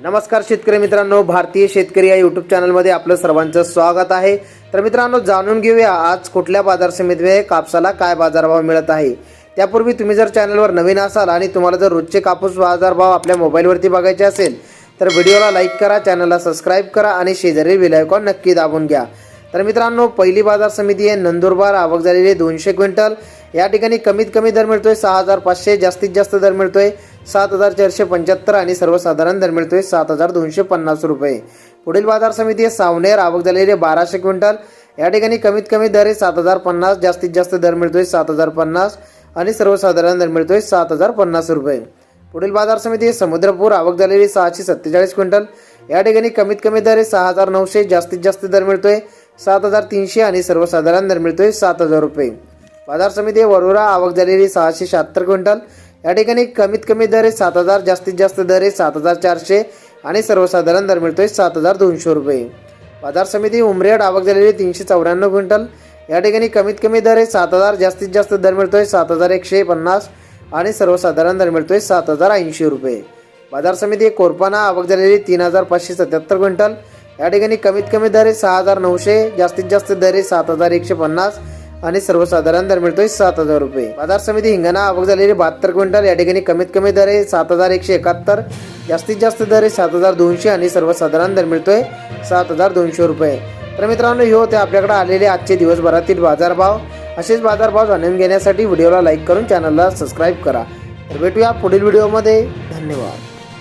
नमस्कार शेतकरी मित्रांनो भारतीय शेतकरी या यूट्यूब चॅनलमध्ये आपलं सर्वांचं स्वागत आहे. तर मित्रांनो जाणून घेऊया आज कुठल्या बाजार समितीमध्ये कापसाला काय बाजारभाव मिळत आहे. त्यापूर्वी तुम्ही जर चॅनलवर नवीन असाल आणि तुम्हाला जर रोजचे कापूस बाजारभाव आपल्या मोबाईलवरती बघायचे असेल तर व्हिडिओला लाईक करा चॅनलला सबस्क्राईब करा आणि शेजारी विलायकॉन नक्की दाबून घ्या. तर मित्रांनो पहिली बाजार समिती आहे नंदुरबार आवक झालेली आहे दोनशे क्विंटल. या ठिकाणी कमीत कमी दर मिळतोय सहा हजार पाचशे जास्तीत जास्त दर मिळतोय सात हजार चारशे पंच्याहत्तर आणि सर्वसाधारण दर मिळतोय सात हजार दोनशे पन्नास रुपये. पुढील बाजार समिती सावनेर. आवक झालेली बाराशे क्विंटल. या ठिकाणी कमीत कमी दर आहे सात हजार पन्नास. जास्तीत जास्त दर मिळतोय सात हजार पन्नास आणि सर्वसाधारण दर मिळतोय सात हजार पन्नास रुपये. पुढील बाजार समिती समुद्रपूर. आवक झालेली सहाशे सत्तेचाळीस क्विंटल. या ठिकाणी कमीत कमी दर आहे सहा हजार नऊशे. जास्तीत जास्त दर मिळतोय सात हजार तीनशे आणि सर्वसाधारण दर मिळतोय सात हजार रुपये. बाजार समिती वरोरा. आवक झालेली सहाशे शहात्तर क्विंटल. या ठिकाणी कमीत कमी दर आहे सात हजार जास्तीत जास्त दर आहे सात हजार चारशे आणि सर्वसाधारण दर मिळतोय सात हजार दोनशे रुपये. बाजार समिती उमरेड आवक झालेली तीनशे चौऱ्याण्णव क्विंटल. या ठिकाणी कमीत कमी दर आहे सात हजार जास्तीत जास्त दर मिळतोय सात हजार एकशे पन्नास आणि सर्वसाधारण दर मिळतोय सात हजार ऐंशी रुपये. बाजार समिती कोरपाना आवक झालेली तीन हजार पाचशे सत्याहत्तर क्विंटल. या ठिकाणी कमीत कमी दर आहे सहा हजार नऊशे जास्तीत जास्त दर आहे सात हजार एकशे पन्नास आणि सर्वसाधारण दर मिळतोय सात हजार रुपये. बाजार समिती हिंगणा आवक झालेली बहात्तर क्विंटल या ठिकाणी कमीत कमी दर आहे सात हजार एकशे एकाहत्तर. जास्तीत जास्त दर आहे सात हजार दोनशे आणि सर्वसाधारण दर मिळतोय सात हजार दोनशे रुपये. तर मित्रांनो हे होते आपल्याकडे आलेले आजचे दिवसभरातील बाजारभाव. असेच बाजारभाव जाणून घेण्यासाठी व्हिडिओला लाईक करून चॅनलला सबस्क्राईब करा. तर भेटूया पुढील व्हिडिओमध्ये. धन्यवाद.